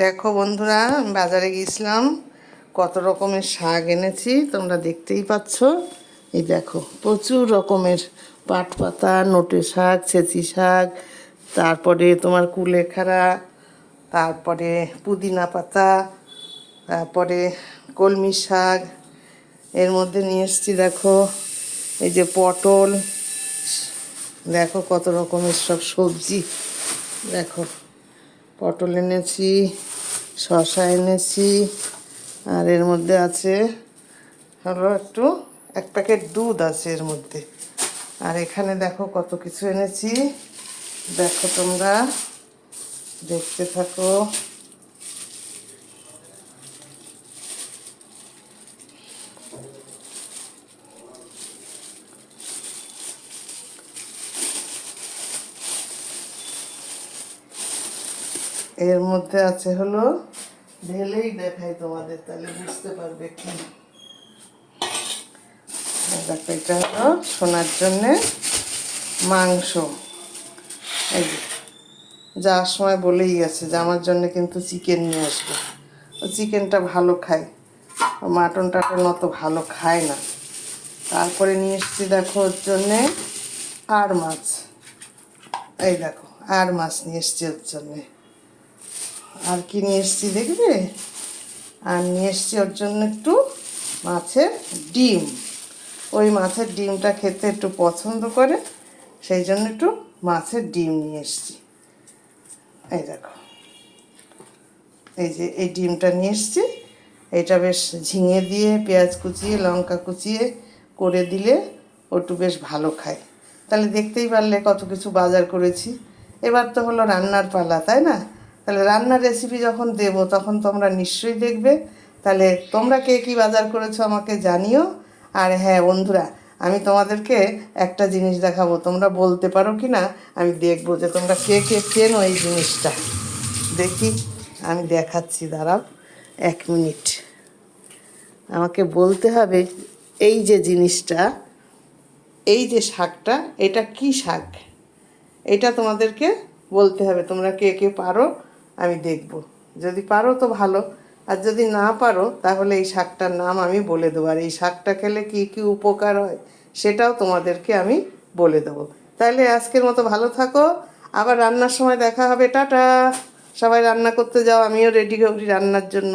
দেখো বন্ধুরা, বাজারে গিয়েছিলাম, কত রকমের শাক এনেছি, তোমরা দেখতেই পাচ্ছ। এই দেখো, প্রচুর রকমের পাট পাতা নোটে শাক, ছেঁচি শাক, তারপরে তোমার কুলেখাড়া, তারপরে পুদিনা পাতা, তারপরে কলমি শাক, এর মধ্যে নিয়ে এসেছি দেখো, এই যে পটল, দেখো কত রকমের সব সবজি, দেখো, পটল এনেছি। শসা এনেছি। আর এর মধ্যে আছে হলো একটু, এক প্যাকেট দুধ আছে এর মধ্যে। আর এখানে দেখো কত কিছু এনেছি। দেখো তোমরা, দেখতে থাকো। এর মধ্যে আছে হলো, ঢেলেই দেখাই তোমাদের, তাহলে বুঝতে পারবে কি। দেখো এটা হলো শোনার জন্যে মাংস। এই যাওয়ার সময় বলেই গেছে যে আমার জন্য কিন্তু চিকেন নিয়ে আসবে। ও চিকেনটা ভালো খায় মাটন টাটন অত ভালো খায় না। তারপরে নিয়ে এসেছি দেখো ওর জন্যে আর মাছ। এই দেখো, আর মাছ নিয়ে এসেছি ওর জন্যে। আর কি নিয়ে এসেছি দেখবে? আর নিয়ে এসেছি ওর জন্য একটু মাছের ডিম। ওই মাছের ডিমটা খেতে একটু পছন্দ করে, সেই জন্য একটু মাছের ডিম নিয়ে এসেছি। এই দেখো। এই যে এই ডিমটা নিয়ে এসেছি। এটা বেশ ঝিঙে দিয়ে, পেঁয়াজ কুচিয়ে, লঙ্কা কুচিয়ে করে দিলে ও একটু বেশ ভালো খায়। তাহলে দেখতেই পারলে কত কিছু বাজার করেছি। এবার তো হলো রান্নার পালা, তাই না? তাহলে রান্নার রেসিপি যখন দেব, তখন তোমরা নিশ্চয়ই দেখবে। তাহলে তোমরা কে কী বাজার করেছ আমাকে জানিও। আর হ্যাঁ বন্ধুরা, আমি তোমাদেরকে একটা জিনিস দেখাবো। তোমরা বলতে পারো কি না, আমি দেখব যে তোমরা কে কে চেনো এই জিনিসটা। দেখি, আমি দেখাচ্ছি, দাঁড়াও, এক মিনিট। আমাকে বলতে হবে, এই যে জিনিসটা, এই যে শাকটা, এটা কি শাক? এটা তোমাদেরকে বলতে হবে, তোমরা কে কে পারো আমি দেখব। যদি পারো তো ভালো। আর যদি না পারো, তাহলে এই শাকটার নাম আমি বলে দেবো। আর এই শাকটা খেলে কী কী উপকার হয়, সেটাও তোমাদেরকে আমি বলে দেবো। তাহলে আজকের মতো ভালো থাকো। আবার রান্নার সময় দেখা হবে। টাটা! সবাই রান্না করতে যাও। আমিও রেডি করি রান্নার জন্য।